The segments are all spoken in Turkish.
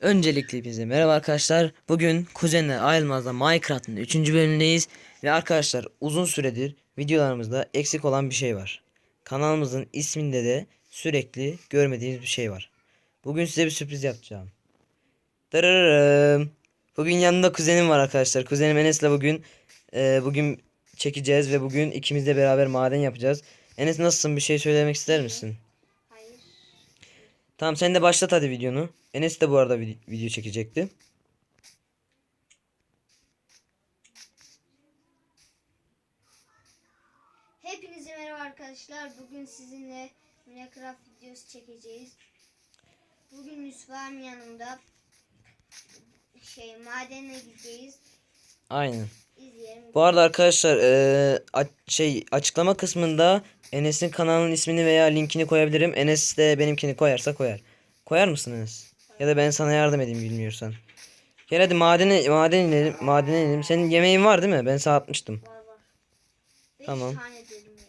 Öncelikle bize merhaba arkadaşlar. Bugün kuzenler ayrılmazda Minecraft'ın 3. bölümündeyiz. Ve arkadaşlar uzun süredir videolarımızda eksik olan bir şey var. Kanalımızın isminde de sürekli görmediğiniz bir şey var. Bugün size bir sürpriz yapacağım. Tırırırım. Bugün yanında kuzenim var arkadaşlar. Kuzenim Enes'le bugün e, bugün çekeceğiz ve bugün ikimiz de beraber maden yapacağız. Enes nasılsın? Bir şey söylemek ister misin? Tamam sen de başlat hadi videonu. Enes de bu arada vid- video çekecekti. Hepinize merhaba arkadaşlar. Bugün sizinle Minecraft videosu çekeceğiz. Bugün Yusuf abim yanımda şey madene gideceğiz. Aynen. Bu arada arkadaşlar eee, a- şey açıklama kısmında Enes'in kanalının ismini veya linkini koyabilirim. Enes de benimkini koyarsa koyar. Koyar mısın Enes? Ya da ben sana yardım edeyim bilmiyorsan. Gel hadi madene maden inelim. Madene inelim. Senin yemeğin var değil mi? Ben sana atmıştım. Var var. Beş Tamam. tane dedim ya.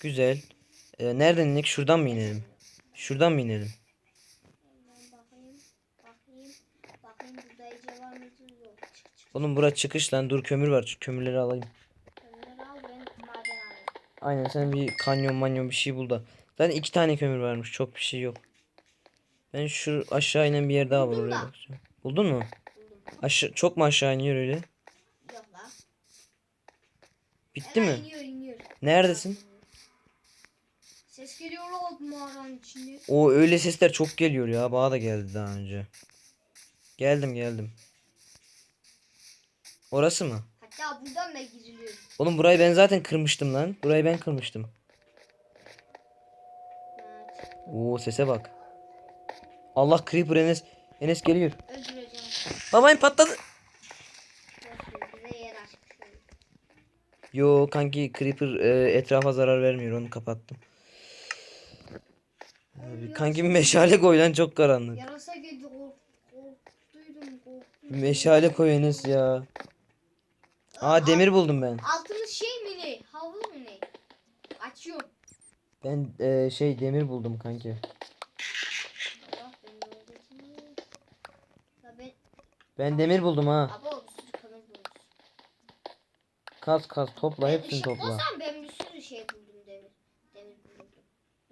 Güzel. Eee, nereden inek? Şuradan mı inelim? Şuradan mı inelim? Ben bakayım. Bakayım. Bakayım burada Ece var mıydı? Yok. Çık çık. Oğlum bura çıkış lan. Dur kömür var. Şu kömürleri alayım. Onları al ben maden alayım. Aynen sen bir kanyon manyon bir şey bul da. Zaten iki tane kömür varmış. Çok bir şey yok. Ben şu aşağı inen bir yer daha var Buldum oraya da. bakacağım. Buldun mu? Buldum. Aşağı çok mu aşağı iniyor öyle? Yok la. Bitti Hemen mi? iniyor iniyor. Neredesin? Ses geliyor o mağaranın içinde. O öyle sesler çok geliyor ya. Bana da geldi daha önce. Geldim geldim. Orası mı? Hatta buradan da giriliyor. Oğlum burayı ben zaten kırmıştım lan. Burayı ben kırmıştım. Evet. Oo sese bak. Allah Creeper Enes. Enes geliyor. Öldüreceğim. Babayım patladı. Yo kanki Creeper e, etrafa zarar vermiyor onu kapattım. Abi, kanki meşale koy lan çok karanlık. Yarasa geldi kork, korktuydum korktum. Meşale koy Enes ya. Aa demir buldum ben. Altımız şey mi ne? Havlu mu ne? Açıyorum. Ben e, şey demir buldum kanki. Allah ben de öldürdüm. Ya ben Ben demir buldum ha. aba bir sürü kanal bulmuş. Kaz kaz topla Ben hepsini ışık topla. bulsam ben bir sürü şey buldum demir. Demir buldum.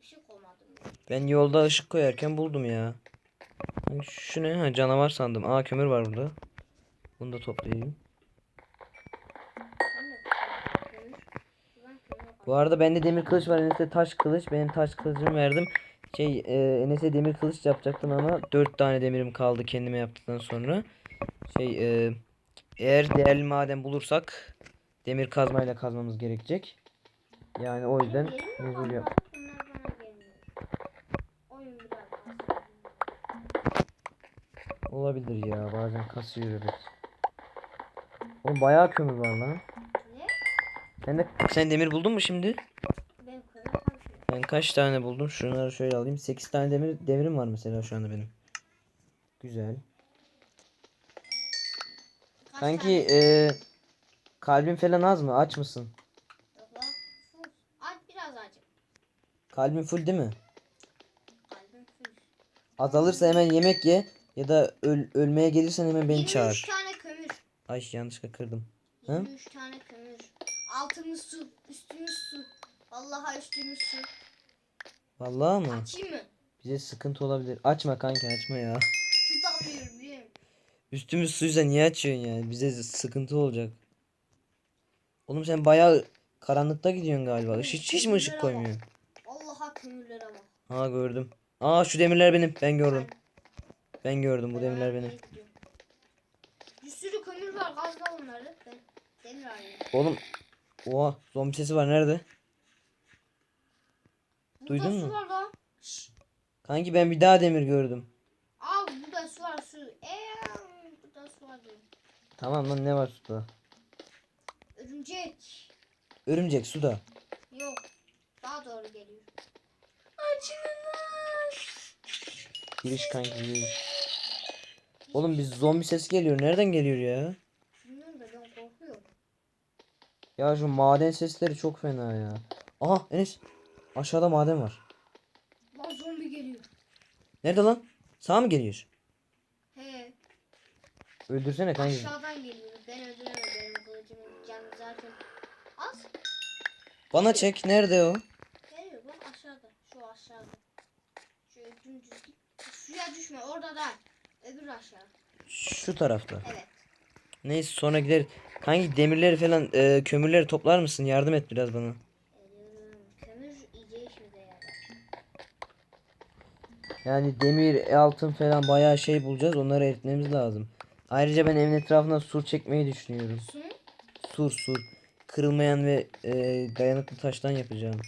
Işık olmadı mı? Ben yolda ışık koyarken buldum ya. Hani Şu ne? Ha, canavar sandım. Aa kömür var burada. Bunu da toplayayım. Ben de kömür. Şuradan kömür al. Bu arada bende demir kılıç var. Enes'e taş kılıç. Benim taş kılıcımı verdim. Şey e, Enes'e demir kılıç yapacaktım ama 4 tane demirim kaldı kendime yaptıktan sonra. Şey e, eğer değerli maden bulursak demir kazmayla kazmamız gerekecek. Yani o yüzden mecbur yap. Olabilir ya bazen kasıyor evet. Oğlum bayağı kömür var lan. Sen de sen demir buldun mu şimdi? Ben kaç tane buldum? Şunları şöyle alayım. 8 tane demir demirim var mesela şu anda benim. Güzel. Kaç Kanki tane? e, kalbin falan az mı? Aç mısın? Aç biraz acı. Kalbin full değil mi? Kalbim full. Azalırsa hemen yemek ye ya da öl- ölmeye gelirsen hemen beni 23 çağır. tane kömür. Ay yanlışlıkla kırdım. Hı? 23 tane. Altımız su, üstümüz su. Vallahi üstümüz su. Vallahi mı? Açayım mı? Bize sıkıntı olabilir. Açma kanka açma ya. Su damlıyorum biliyor musun? Üstümüz suysa niye açıyorsun yani? Bize sıkıntı olacak. Oğlum sen bayağı karanlıkta gidiyorsun galiba. Hiç, hiç, hiç mi ışık koymuyorsun? Vallahi kömürlere bak. Ha gördüm. Aa şu demirler benim. Ben gördüm. Ben- gördüm bu demirler benim. Bir sürü kömür var gazla onları. Ben demir arıyorum. Oğlum. Oha zombi sesi var nerede? Burada Duydun su mu? var lan. Şşş. Kanki ben bir daha demir gördüm. Al burada su var su. Eee burada su var diyorum. Tamam lan ne var suda? Örümcek. Örümcek suda. Yok. Daha doğru geliyor. Açılın lan. Giriş kanki giriş. Oğlum biz zombi sesi geliyor. Nereden geliyor ya? Bilmiyorum da ben korkuyorum. Ya şu maden sesleri çok fena ya. Aha Enes. Aşağıda maden var. Lan zombi geliyor. Nerede lan? Sağa mı geliyor? Öldürsene kanki. Aşağıdan geliyor. Ben öldüremem. Benim kılıcımın canı zaten az. Bana çek. Nerede o? Geliyor bak aşağıda. Şu aşağıda. Şöyle dümdüz git. Suya düşme. Orada da. Öbür aşağı. Şu tarafta. Evet. Neyse sonra gider. Kanki demirleri falan e, kömürleri toplar mısın? Yardım et biraz bana. Ediyorum. Kömür iyice işimize yarar. Yani demir, altın falan bayağı şey bulacağız. Onları eritmemiz lazım. Ayrıca ben evin etrafına sur çekmeyi düşünüyorum. Su? Sur sur. Kırılmayan ve e, dayanıklı taştan yapacağım.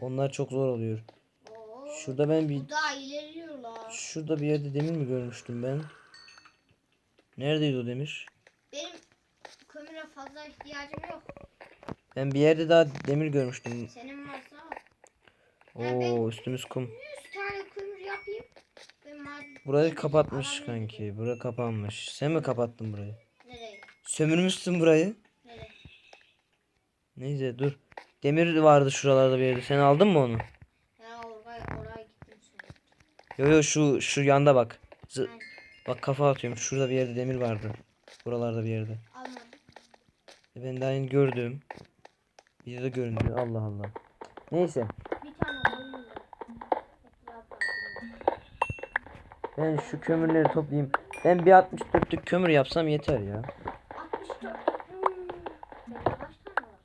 Onlar çok zor oluyor. Oo. Şurada ben bir Bu daha ilerliyorlar. şurada bir yerde demir mi görmüştüm ben? Neredeydi o demir? Kömüre fazla ihtiyacım yok. Ben bir yerde daha demir görmüştüm. Senin varsa al. Oo üstümüz kum. 100 tane kömür yapayım. Maden... Burayı kapatmış Adam kanki. Bura kapanmış. Sen mi kapattın burayı? Nereye? Sömürmüşsün burayı. Nereye? Neyse dur. Demir vardı şuralarda bir yerde. Sen aldın mı onu? Ya oraya, oraya gittim sonra. Yo yo şu şu yanda bak. Zı- bak kafa atıyorum. Şurada bir yerde demir vardı. Buralarda bir yerde. E ben daha yeni gördüm. Bir yerde göründü. Allah Allah. Neyse. Ben şu kömürleri toplayayım. Ben bir 64'lük kömür yapsam yeter ya. 64. Hmm. Bende kaç tane var?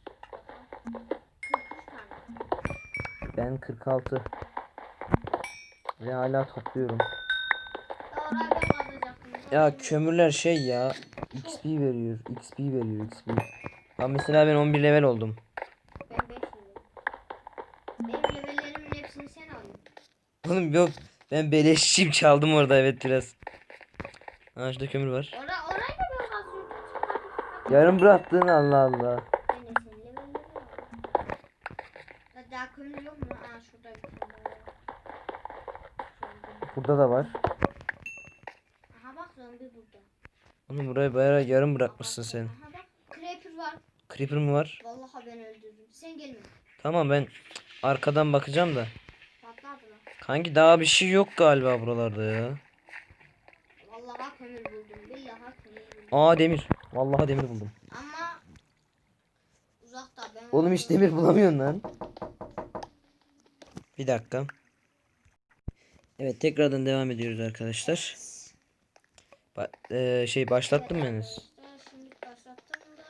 Bakalım. 43 tane. Ben 46. Ve hala topluyorum. Ya kömürler şey ya. XP veriyor. XP veriyor XP. Ya mesela ben 11 level oldum. Ben 5 levelim. Benim levellerimin hepsini sen aldın. Oğlum yok. Ben beleşçiyim çaldım orada evet biraz. Ha şurada kömür var. Ora, orayı da ben kazıyordum. Çıkardım. Yarım bıraktın Allah Allah. Ben de senin levellerini aldım. Ya Daha kömür yok mu? Aa şurada bir daha var. Burada da var. Aha bak zombi burada. Bayağı yarım bırakmışsın sen. Aha bak creeper var. Creeper mı var? Vallahi ben öldürdüm. Sen gelme. Tamam ben arkadan bakacağım da. Patladı lan. Kanki daha bir şey yok galiba buralarda ya. Vallahi kömür buldum. Billahi kömür buldum. Aa demir. Vallahi demir buldum. Ama uzakta ben Oğlum hiç demir bulamıyorsun lan. Bir dakika. Evet tekrardan devam ediyoruz arkadaşlar. Ba- eee, şey başlattım ben. henüz. Arkadaşlar, Şimdi başlattım da.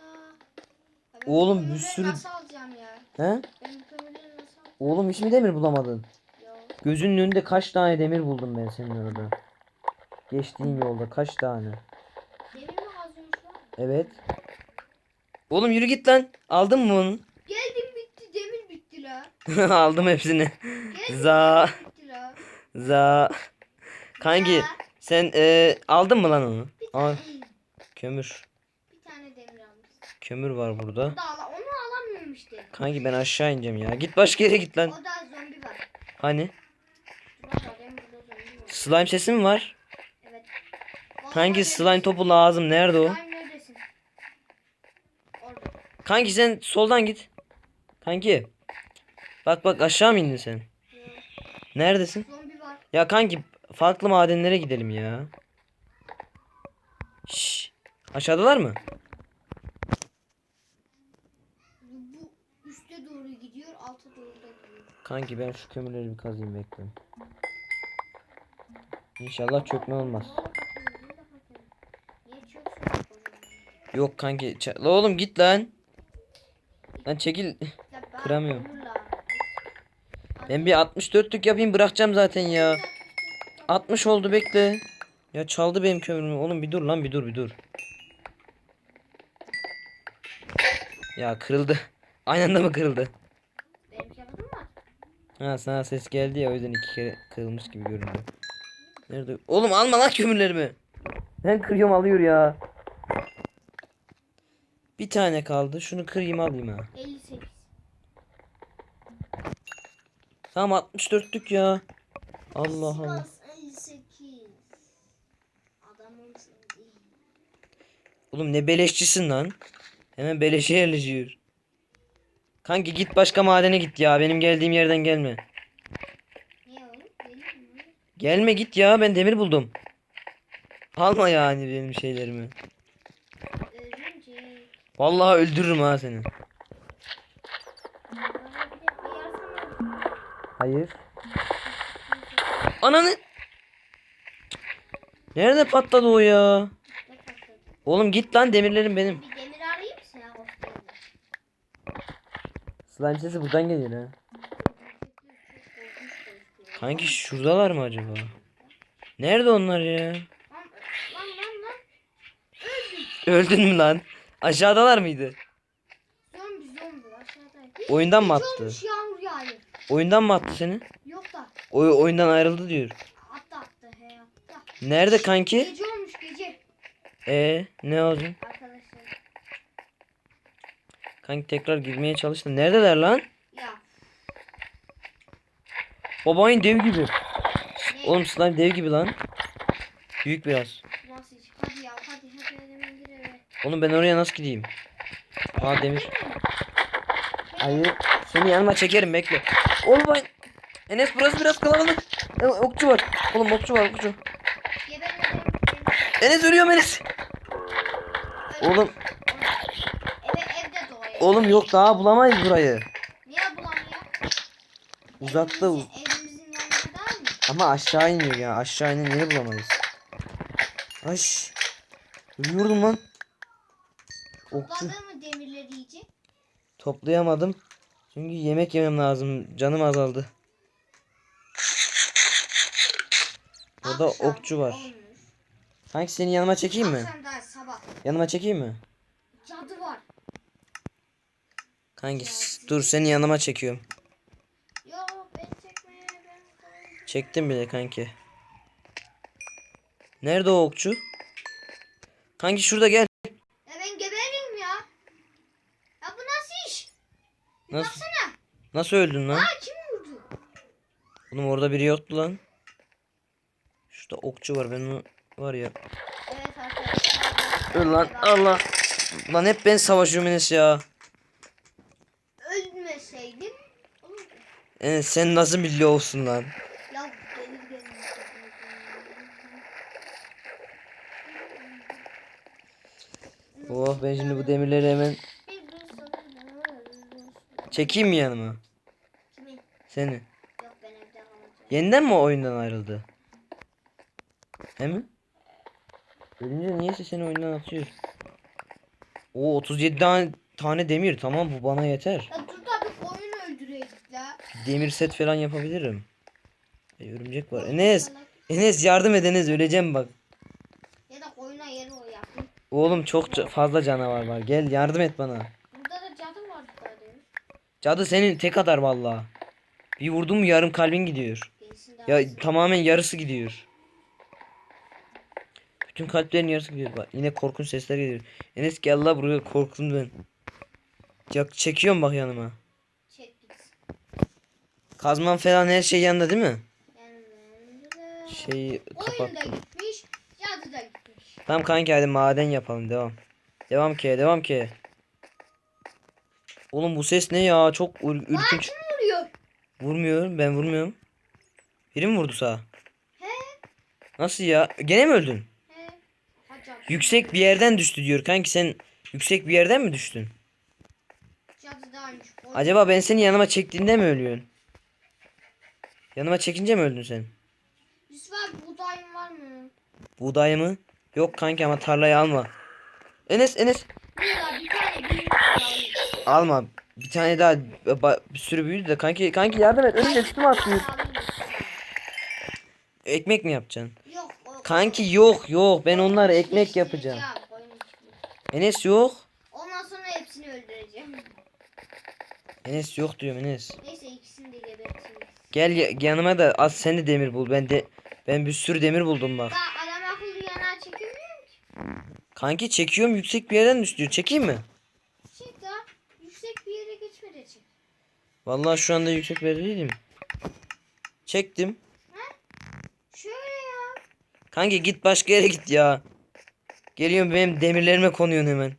Ya ben Oğlum, bir sürü- Nasıl alacağım ya? He? Ben bu kömürleri nasıl alacağım? Oğlum hiç mi demir bulamadın? Yok. Gözünün önünde kaç tane demir buldum ben senin orada. Geçtiğin yolda kaç tane? Demir mi kazıyormuş lan? Evet. Oğlum yürü git lan. Aldın mı onu? Geldim bitti demir bitti la. Aldım hepsini. Geldim Za bitti la. za. Kanki Ya, sen eee, aldın mı lan onu? tane, kömür. bir tane demir almış. Kömür var burada. O da ala, onu alamıyorum işte. Kanki ben aşağı ineceğim ya. Git başka yere git lan. O da zombi var. Hani? Bak benim burada zombi var. Slime sesi mi var? Evet. Kanki slime topu lazım. Nerede o? Slime neredesin? Orada. Kanki sen soldan git. Kanki. Bak bak aşağı mı indin sen? Neredesin? Zombi var. Ya kanki farklı madenlere gidelim ya. Şş. Aşağıdalar mı? Bu, üste doğru gidiyor, alta doğru da gidiyor. Kanki ben şu kömürleri bir kazayım bekle. İnşallah çökme olmaz. Yok kanki. La oğlum git lan. Lan çekil. Kıramıyorum. Ben bir 64'lük yapayım bırakacağım zaten ya. 60 oldu bekle. Ya çaldı benim kömürümü. Oğlum bir dur lan bir dur bir dur. Ya kırıldı. Aynı anda mı kırıldı? Benim var. Ha sana ses geldi ya o yüzden iki kere kırılmış gibi göründü. Nerede? Oğlum alma lan kömürlerimi. Ben kırıyorum alıyor ya. Bir tane kaldı. Şunu kırayım alayım ha. 58. Tamam 64'lük ya. Allah Allah. Sivas 58. Adamımsın değil. Oğlum ne beleşçisin lan. Hemen beleşe yerleşiyor. Kanki git başka madene git ya. Benim geldiğim yerden gelme. Gelme git ya. Ben demir buldum. Alma yani benim şeylerimi. Vallahi öldürürüm ha seni. Hayır. Ananı. Nerede patladı o ya? Oğlum git lan demirlerim benim. Bir demir arayayım mı sana hostelde? Slime sesi buradan geliyor ha. Kanki şuradalar mı acaba? Nerede onlar ya? Lan lan lan lan. Öldün mü lan? Aşağıdalar mıydı? Zombi zombi aşağıdayım. Oyundan mı attı? olmuş yağmur yağıyor. Oyundan mı attı seni? Yok da O oyundan ayrıldı diyor. attı attı he attı. Nerede kanki? Gece. E ne olacak? Arkadaşlar Kanki tekrar girmeye çalıştı. Neredeler lan? ya Babayın dev gibi. ne Oğlum slime dev gibi lan. Büyük biraz. nasıl? Hadi ya hadi hadi hemen gir eve. Oğlum ben oraya nasıl gideyim? Aa demir. Hayır. Seni yanıma çekerim bekle. Oğlum ben... Enes burası biraz kalabalık. E, okçu var. Oğlum okçu var okçu. Geberlerim. Enes ölüyorum Enes. Oğlum Eve evde oğlum yok daha bulamayız burayı. Niye bulamıyor? Uzakta Evimizin, evimizin yanında değil mi? ama aşağı iniyor ya. Aşağı inin yeri bulamayız. Ay. Ölüyordum lan. Okçu. Mı demirleri iyice? Toplayamadım. Çünkü yemek yemem lazım. Canım azaldı. Burada Akşam okçu var. olmuş. Kanki seni yanıma çekeyim mi? Akşam daha sabah. Yanıma çekeyim mi? Cadı var. Kanki dur seni yanıma çekiyorum. Yok ben çekmeye ben Çektim bile kanki. Nerede o okçu? Kanki şurada gel. Ya ben gebereyim ya. Ya bu nasıl iş? Bir Nasıl? baksana. Nasıl öldün lan? Aa kim vurdu? Oğlum orada biri yoktu lan. Şurada okçu var ben onu var ya. Öl lan Allah. Lan hep ben savaşıyorum Enes ya. Ölmeseydim. olurdu. Enes sen nasıl milli olsun lan? Ya. Oh ben şimdi bu demirleri hemen çekeyim mi yanıma? Kimin? Seni. Yok ben evde kalacağım. Yeniden mi oyundan ayrıldı? He mi? Ölünce niyeyse seni oyundan atıyor. O 37 tane, tane demir tamam bu bana yeter. Ya dur da bir koyun öldüreydik la. Demir set falan yapabilirim. Ay, örümcek var. Enes. Enes yardım et Enes öleceğim bak. Ya da koyuna yeri o yapayım. Oğlum çok fazla canavar var. Gel yardım et bana. Burada da cadı daha demin. Cadı senin tek atar vallahi. Bir vurdum mu yarım kalbin gidiyor. Ya tamamen yarısı gidiyor. Bütün kalplerin yarısı gidiyor. Bak yine korkunç sesler geliyor. Enes gel la buraya korktum ben. Ya çekiyorum bak yanıma. Çek. Kazman falan her şey yanında değil mi? Yanında. Şeyi Oyun da kapattım. gitmiş. Cadı da gitmiş. Tamam kanki hadi maden yapalım devam. Devam ki devam ki. Oğlum bu ses ne ya çok ürkünç. kim vuruyor? Vurmuyorum ben vurmuyorum. Biri mi vurdu sağa? He? Nasıl ya? Gene mi öldün? Yüksek bir yerden düştü diyor. Kanki sen yüksek bir yerden mi düştün? Acaba ben seni yanıma çektiğinde mi ölüyorsun? Yanıma çekince mi öldün sen? Yusuf abi buğdayın var mı? Buğday mı? Yok kanki ama tarlayı alma. Enes Enes Burada bir tane büyük buğday. alma. Bir tane daha bir sürü büyüdü de kanki kanki yardım et. Önümde üstüme atlıyor. Ekmek mi yapacaksın? Yok. Kanki yok yok ben onları ekmek yapacağım. Enes yok. Ondan sonra hepsini öldüreceğim. Enes yok diyorum Enes. Neyse ikisini de geberteceğiz. Gel ya- yanıma da az sen de demir bul. Ben de ben bir sürü demir buldum bak. Daha adam akıllı yana çekemiyorum ki. Kanki çekiyorum yüksek bir yerden düşüyor. Çekeyim mi? Çek daha yüksek bir yere geçme de çek. Vallahi şu anda yüksek bir yerde değilim. Çektim. Kanki git başka yere git ya. Geliyorum benim demirlerime konuyorsun hemen.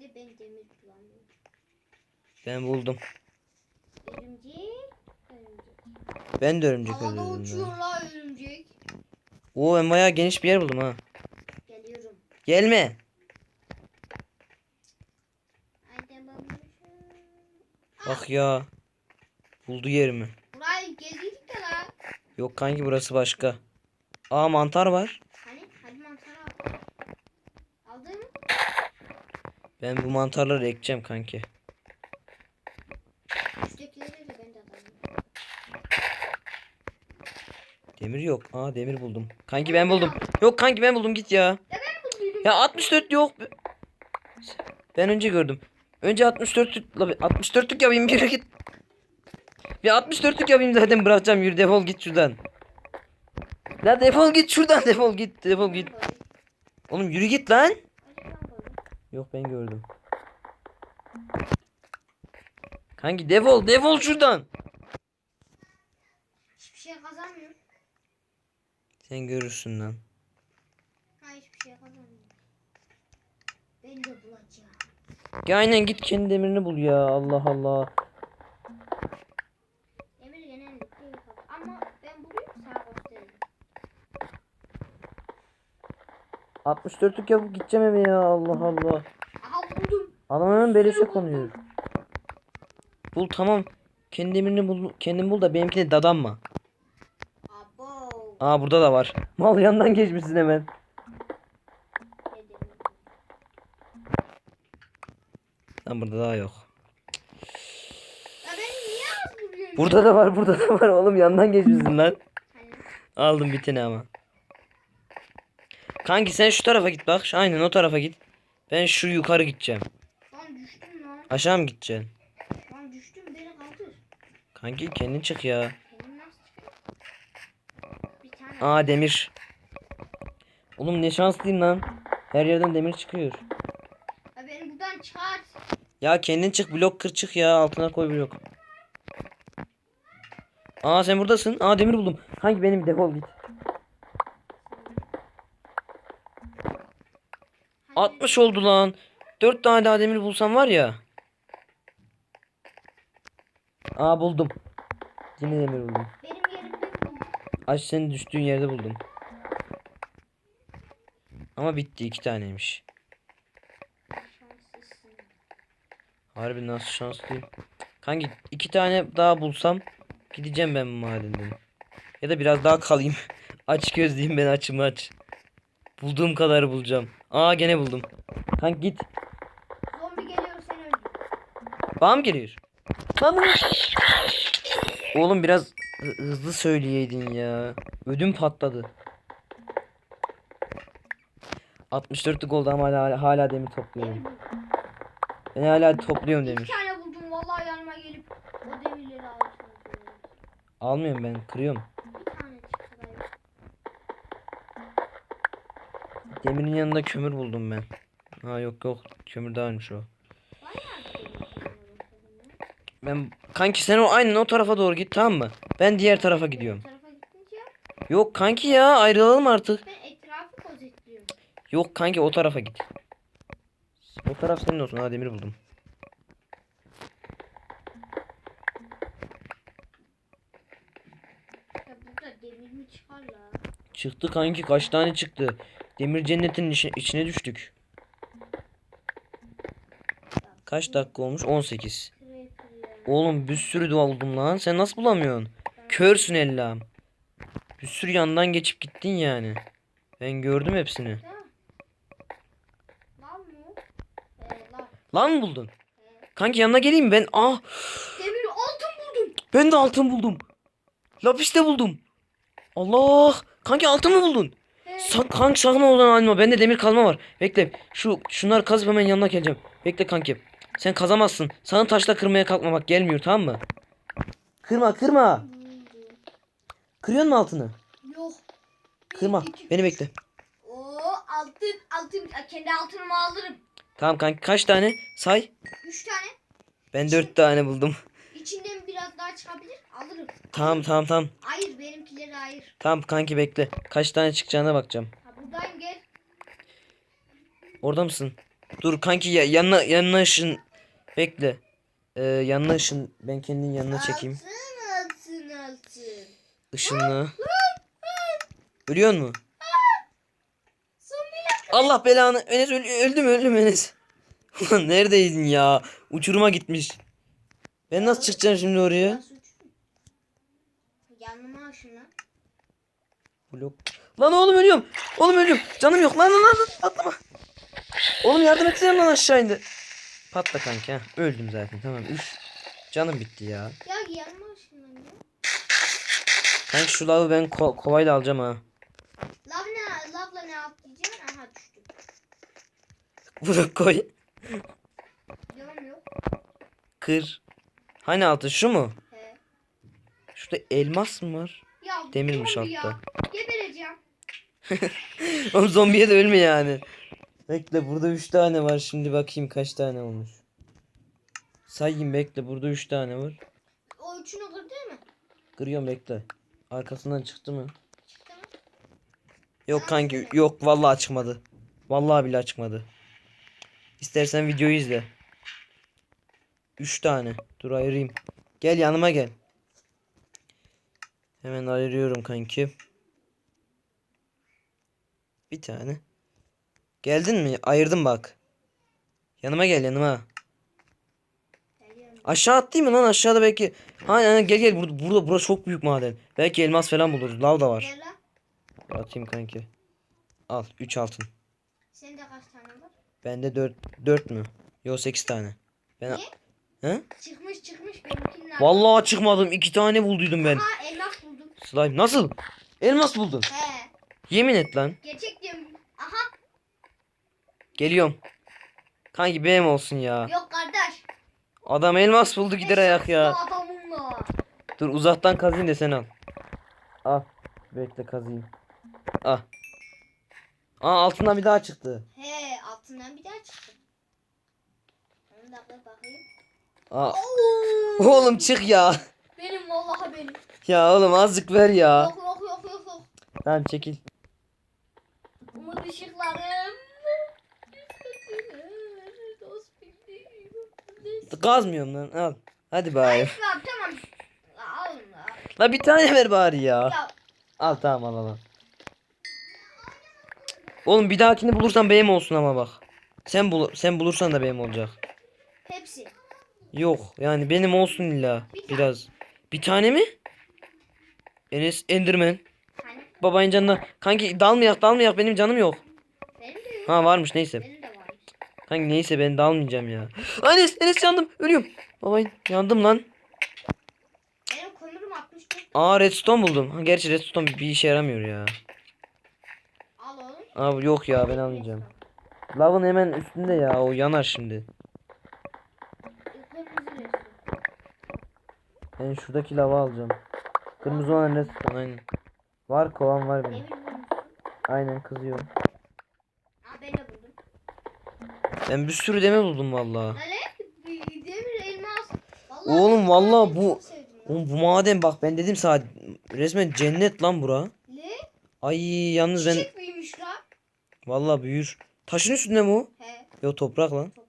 Ne ben demir bulamıyorum. Ben buldum. Örümcek. Ben de örümcek Havada uçuyor la örümcek. Oo ben bayağı geniş bir yer buldum ha. Geliyorum. Gelme. Haydi babacığım. Bak ya. Buldu yerimi. Burayı gezdik de lan. Yok kanki burası başka. Aa mantar var. Hani? Hadi mantar al. Aldın mı? Ben bu mantarları ekeceğim kanki. Üsttekileri de ben de alayım. Demir yok. Aa demir buldum. Kanki ben buldum. Yok kanki ben buldum git ya. Ya ben bulduydum. Ya 64 yok. Ben önce gördüm. Önce 64 la bir 64'lük yapayım bir yürü git. Bir 64'lük yapayım zaten bırakacağım yürü defol git şuradan. La defol git şuradan defol git defol git. Oğlum yürü git lan. Yok ben gördüm. Kanki defol defol şuradan. Hiçbir şey kazanmıyorum. Sen görürsün lan. Ha hiçbir şey kazanmıyorum. Ben de bulacağım. Ya aynen git kendi demirini bul ya Allah Allah. 64'lük yapıp gideceğim eve ya Allah Allah. Aha buldum. Beleşe konuyor. Bul tamam. Kendi demirini bul, kendin bul da benimkini dadanma. Abo. Aa burada da var. Mal yandan geçmişsin hemen. Lan burada daha yok. Burada da var burada da var oğlum yandan geçmişsin lan. Hani Aldım bir tane ama. Kanki sen şu tarafa git bak. Aynen o tarafa git. Ben şu yukarı gideceğim. lan düştüm lan. Aşağı mı gideceksin? Lan düştüm beni kaldır. Kanki kendin çık ya. Benim nasıl çıkıyor? Bir tane. Aa demir. Oğlum ne şanslıyım lan. Her yerden demir çıkıyor. Ya beni buradan çıkart. Ya kendin çık blok kır çık ya altına koy blok. Aa sen buradasın. Aa demir buldum. Hangi benim defol git. 60 oldu lan. 4 tane daha demir bulsam var ya. Aa buldum. Yine demir buldum. Benim yerimde buldum. Aç senin düştüğün yerde buldum. Ama bitti iki taneymiş. Harbi nasıl şanslıyım. Kanki iki tane daha bulsam gideceğim ben madenden. Ya da biraz daha kalayım. aç gözleyeyim ben açımı aç. Bulduğum kadar bulacağım. Aa gene buldum. Kanki git. Zombi geliyor seni öldürüyor. Bana mı geliyor? Lan. Oğlum biraz hı- hızlı söyleyeydin ya. Ödüm patladı. 64'lük oldu ama hala, hala demir topluyorum. Ben hala topluyorum İki demir. tane buldum. Vallahi yanıma gelip o demirleri almışlar. Almıyorum ben kırıyorum. Bir tane çıktı da yok. Demirin yanında kömür buldum ben. Ha yok yok kömür dağılmış o. Ben kanki sen o aynen o tarafa doğru git tamam mı? Ben diğer tarafa gidiyorum. Yok kanki ya ayrılalım artık. ben etrafı gözetliyorum. Yok kanki o tarafa git. O taraf senin olsun. Ha demir buldum. Demir? Çıktı kanki kaç tane çıktı. Demir cennetin içine, içine düştük. Kaç dakika olmuş? 18. Creeper ya. Oğlum bir sürü dua buldum lan. Sen nasıl bulamıyorsun? Körsün ellam. Bir sürü yandan geçip gittin yani. Ben gördüm hepsini. Lan mı? Lan. Lan mı buldun? Kanki yanına geleyim ben. Ah Demir altın buldum. ben de altın buldum. Lapis de buldum. Allah. Kanki altın mı buldun? Sa kanki sakın oradan alma. Bende demir kazma var. Bekle. Şu şunları kazıp hemen yanına geleceğim. Bekle kanki. Sen kazamazsın. Sana taşla kırmaya kalkma bak gelmiyor tamam mı? Kırma kırma. Kırıyor mu altını? Yok. Kırma. Beni bekle. Oo altın altın kendi altınımı alırım. Tamam kanki kaç tane? Say. Üç tane. Ben dört tane buldum. İçinden biraz daha çıkabilir. Alırım. Tamam tamam tamam. Hayır benimkileri hayır. Tamam kanki bekle. Kaç tane çıkacağına bakacağım. Ha buradayım gel. Orada mısın? Dur kanki ya, yanına yanına ışın. Bekle. Ee, yanına ışın. Ben kendinin yanına çekeyim. Altın altın altın. Işınlı. Ölüyor mu? Allah belanı. Enes öl öldüm öldüm Enes. Ulan neredeydin ya? Uçuruma gitmiş. Ben nasıl çıkacağım şimdi oraya? Yanıma şuna. Blok. Lan oğlum ölüyorum. Oğlum ölüyorum. Canım yok. Lan lan lan patlama. Oğlum yardım etsene lan aşağı indi. Patla kanka. Öldüm zaten tamam. Üf. Canım bitti ya. Ya yanıma şuna ya. Kanka şu lavı ben ko- kovayla alacağım ha. Lav ne? Lavla ne atlayacaksın? Aha düştüm. Blok koy. Kır. Hani altı şu mu? He. Şurada elmas mı var? Ya Demirmiş zombi altta. Gebereceğim. Oğlum zombiye de ölme yani. Bekle burada 3 tane var. Şimdi bakayım kaç tane olmuş. Sayayım bekle. Burada 3 tane var. O üçünü kır değil mi? Kırıyorum bekle. Arkasından çıktı mı? Çıktı mı? Yok kanki yok vallahi çıkmadı. Vallahi bile çıkmadı. İstersen videoyu izle. 3 tane. Dur ayırayım. Gel yanıma gel. Hemen ayırıyorum kanki. Bir tane. Geldin mi? Ayırdım bak. Yanıma gel yanıma. Aşağı atlayayım mı lan aşağıda belki. Ha ha, gel gel burada burada burası çok büyük maden. Belki elmas falan buluruz. Lav da var. Atayım kanki. Al 3 altın. Sende kaç tane var? Bende 4 4 mü? Yo 8 tane. Ben Niye? He? Çıkmış çıkmış benimkinin nerede? Vallahi çıkmadım. 2 tane bulduydum ben. Ha elmas buldum. Slime nasıl? Elmas buldun. He. Yemin et lan. Gerçek diyorum. Aha. Geliyorum. Kanki benim olsun ya. Yok kardeş. Adam elmas buldu gider ayak ya. şanslı Adamım var. Dur uzaktan kazayım da sen al. Al. Bekle kazayım. Al. Aa altından bir daha çıktı. He altından bir daha çıktı. Onu da kır bakayım. Aa. Oğlum çık ya. Benim vallahi benim. Ya oğlum azıcık ver ya. Yok yok yok yok yok. Tamam çekil. Umut ışıklarım. Kazmıyorum lan al. Hadi bari. Tamam tamam. Alın la. La bir tane ver bari ya. Ya Al tamam al al. al. Oğlum bir dahakini bulursan benim olsun ama bak. Sen bul sen bulursan da benim olacak. hepsi. Yok yani benim olsun illa biraz. Bir tane mi? Enes Enderman. Hani Babayın canına. Kanki dalmayak dalmayak benim canım yok. benim de yok. Ha varmış neyse. Benim de var. Kanki neyse ben dalmayacağım ya. Enes Enes yandım ölüyorum. Babayın yandım lan. Benim kömürüm 64. Aa redstone buldum. Ha, gerçi redstone bir işe yaramıyor ya. Al oğlum. Aa yok ya ben almayacağım. Lavın hemen üstünde ya o yanar şimdi. Kırmızı resim. Ben şuradaki lava alacağım. Kırmızı olan redstone aynen. Var kovan var benim. Aynen kızıyorum. Aa ben de buldum. Ben bir sürü demir buldum bir demir elmas. Vallahi Oğlum çok bu lan. Oğlum bu maden bak ben dedim sana resmen cennet lan bura. Ne? Ay yalnız ben Çiçek büyümüş la. vallahi büyür. Taşın üstünde mi o? He Yo toprak lan. toprakmış.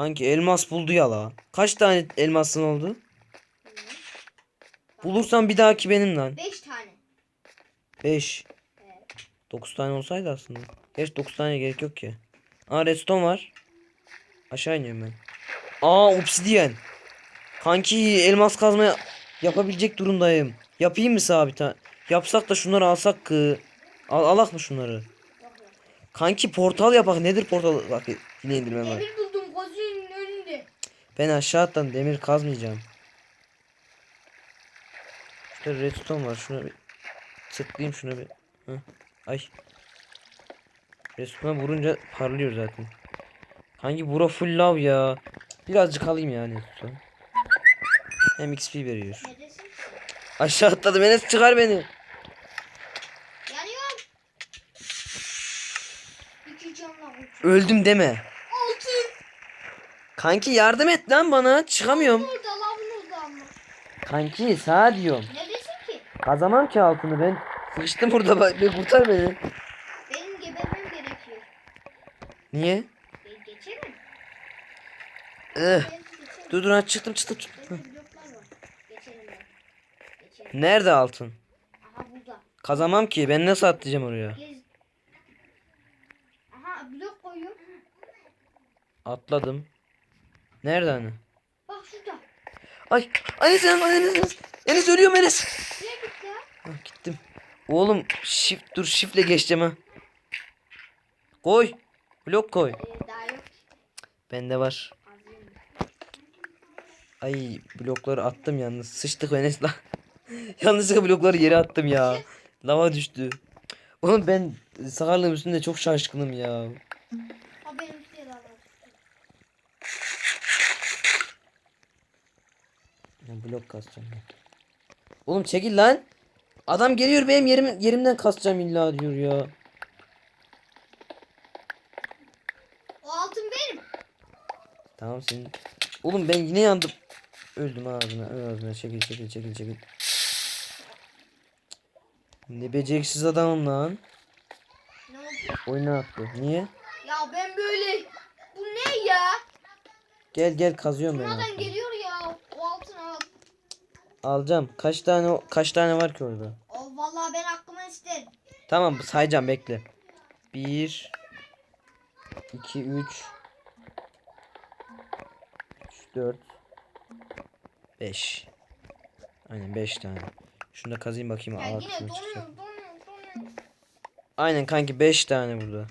Kanki elmas buldu ya la. Kaç tane elmasın oldu? Bulursan bir dahaki benim lan. Beş tane. 5. He. 9 tane olsaydı aslında. Gerçi 9 tane gerek yok ki. Aa redstone var. Aşağı iniyorum ben. Aa obsidiyen. Kanki elmas kazma yapabilecek durumdayım. Yapayım mı bir tane? Yapsak da şunları alsak ki. Al alak mı şunları? Kanki portal yapak. Nedir portal? Bak yine indirmem var. Demir buldum gözünün önünde. Ben aşağı attan demir kazmayacağım. Şurada redstone var. Şuna bir tıklayayım şuna bir. Hı. Ay. Redstone'a vurunca parlıyor zaten. Hangi bura full lav ya. Birazcık alayım yani redstone. Hem XP veriyor. Aşağı atladım Enes çıkar beni. Öldüm deme. Kanki yardım et lan bana. Çıkamıyorum. Burada lavın oldu ama. Kanki sağ diyorum. Neredesin ki? Kazamam ki altını ben. Sıkıştım burada. bak, Bir kurtar beni. Benim gebermem gerekiyor. Niye? Ben geçemem. Eh. Ben geçerim. Dur dur ha, çıktım çıktım çıktım. Bende bloklar var. Geçerim ben. Geçerim. Nerede altın? Aha burada. Kazamam ki. Ben nasıl atlayacağım oraya? Gez. Aha blok koyuyorum. Atladım. Nerede hani? Bak şurada. Ay. Ay Enes Enes Enes. Ölüyorum Enes. Nereye gitti ya? Hah, gittim. Oğlum shift dur shiftle geçeceğim ha. Koy. Blok koy. Ee, daha yok. Bende var. Ay blokları attım yalnız. Sıçtık Enes lan. Yanlışlıkla blokları yere attım ya. Lava düştü. Oğlum ben sakarlığım üstünde çok şaşkınım ya. Ha benim bir daha var. Ben blok kasacağım. ya. Oğlum çekil lan. Adam geliyor benim yerim, yerimden kasacağım illa diyor ya. O altın benim. Tamam senin. Oğlum ben yine yandım. Öldüm ağzına ağzına çekil çekil çekil çekil. Ne beceriksiz adamım lan. Ne oldu? Oyuna attı. Niye? Ya ben böyle. Bu ne ya? Gel gel kazıyorum ben. Altını. geliyor ya? O altın al. Alacağım. Kaç tane kaç tane var ki orada? O vallahi ben aklıma isterim. Tamam sayacağım bekle. 1 2 3 3 4 5 Aynen 5 tane. Şunu da kazayım bakayım. Ya yine donuyor donuyor donuyor. Aynen kanki 5 tane burada.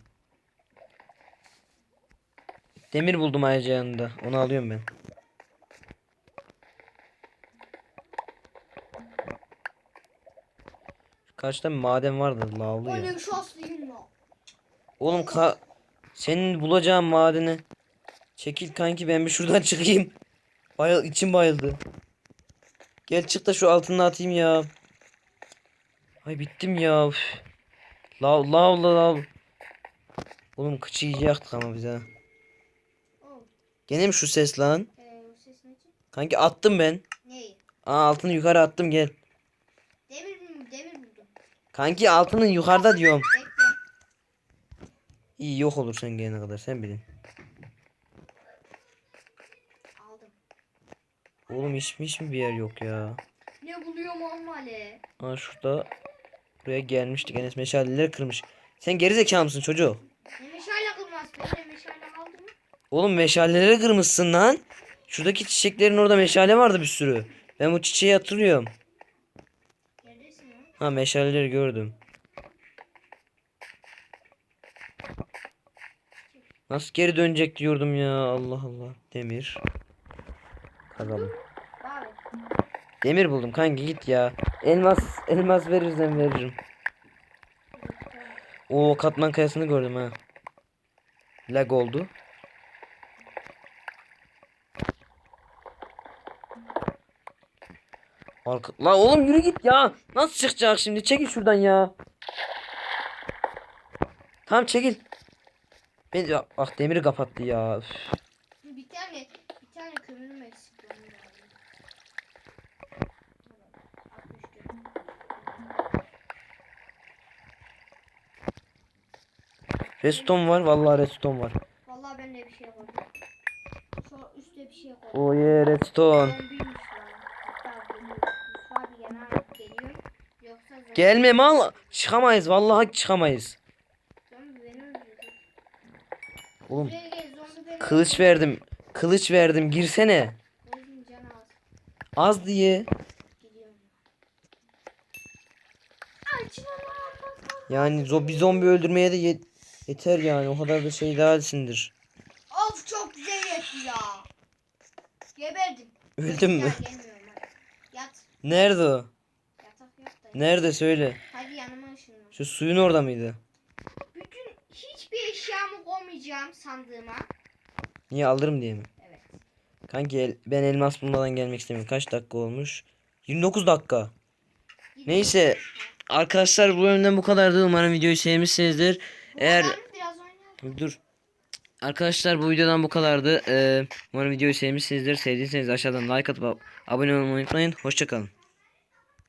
Demir buldum ayrıca yanında. Onu alıyorum ben. Tane maden vardı lavlı ya. Oğlum ka senin bulacağın madeni. Çekil kanki ben bir şuradan çıkayım. Bayıl içim bayıldı. Gel çık da şu altını atayım ya. Ay bittim ya. Üf. Lav lav lav. Oğlum kıçı iyice yaktık ama bize. Gene mi şu ses lan? ee, ses? Kanki attım ben. Neyi? Aa altını yukarı attım gel. Demir mi? Demir buldum. Kanki altının yukarıda diyorum. İyi yok olur sen gelene kadar sen bilin. Aldım. Oğlum hiç, hiç mi bir yer yok ya? Ne buluyorum amale? Aa şurada buraya gelmiştik Enes meşaleleri kırmış. Sen geri zekalı mısın çocuğu? Ne meşale kılmaz. Ben de meşale aldım. Oğlum meşaleleri kırmışsın lan. Şuradaki çiçeklerin orada meşale vardı bir sürü. Ben bu çiçeği hatırlıyorum. Ha meşaleleri gördüm. Nasıl geri dönecek diyordum ya Allah Allah. Demir. Kazalım. Demir buldum kanki git ya. Elmas elmas verirsen veririm. O katman kayasını gördüm ha. Lag oldu. Arka... La oğlum yürü git ya. Nasıl çıkacak şimdi? Çekil şuradan ya. Tamam çekil. Ben ya, ah demiri kapattı ya. Üf. Bir tane bir tane kömürüm eksik. Redstone var. Vallahi redstone var. Vallahi ben de bir şey koydum. Şu üstte bir şey koydum. Oh yeah redstone. Ben büyümüş valla. Hatta geliyor. Yusuf abi yana geliyor. Yoksa zaten Gelme mal. Çıkamayız. Vallahi çıkamayız. zombi. Oğlum zombi kılıç verdim. Kılıç verdim. Girsene. Az. Diye. Yani zo bir zombi öldürmeye de yet- yeter yani. O kadar da şey değilsindir. Of çok güzel yetti ya. Geberdim. Öldün mü? Yat. Nerede o? Nerede söyle. Hadi yanıma ışınlan. Şu suyun orada mıydı? Bütün hiçbir eşyamı koymayacağım sandığıma. Niye alırım diye mi? Evet. Kanki el- ben elmas bulmadan gelmek istemiyorum. Kaç dakika olmuş? 29 dakika. Neyse. Arkadaşlar bu bölümden bu kadardı. Umarım videoyu sevmişsinizdir. Eğer biraz oynayalım. Dur. Arkadaşlar bu videodan bu kadardı. Ee, umarım videoyu sevmişsinizdir. Sevdiyseniz aşağıdan like atıp ab- abone olmayı unutmayın. Hoşçakalın.